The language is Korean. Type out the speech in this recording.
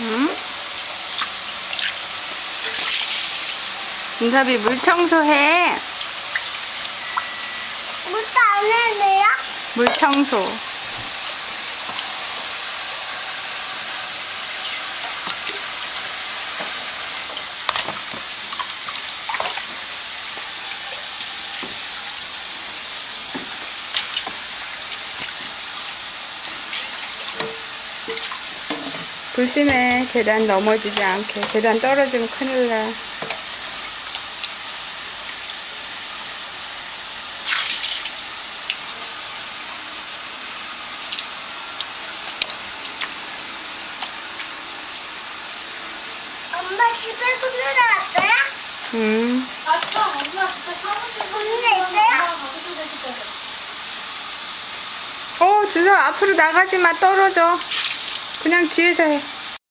응? 인섭이 물 청소해. 물도 안 했네요? 물 청소. 조심해. 계단 넘어지지 않게. 계단 떨어지면 큰일 나. 엄마 집에 손님들 왔어요? 응. 엄마 사무실 되실 거예요. 어, 주서 앞으로 나가지 마. 떨어져. 그냥 뒤에서 해.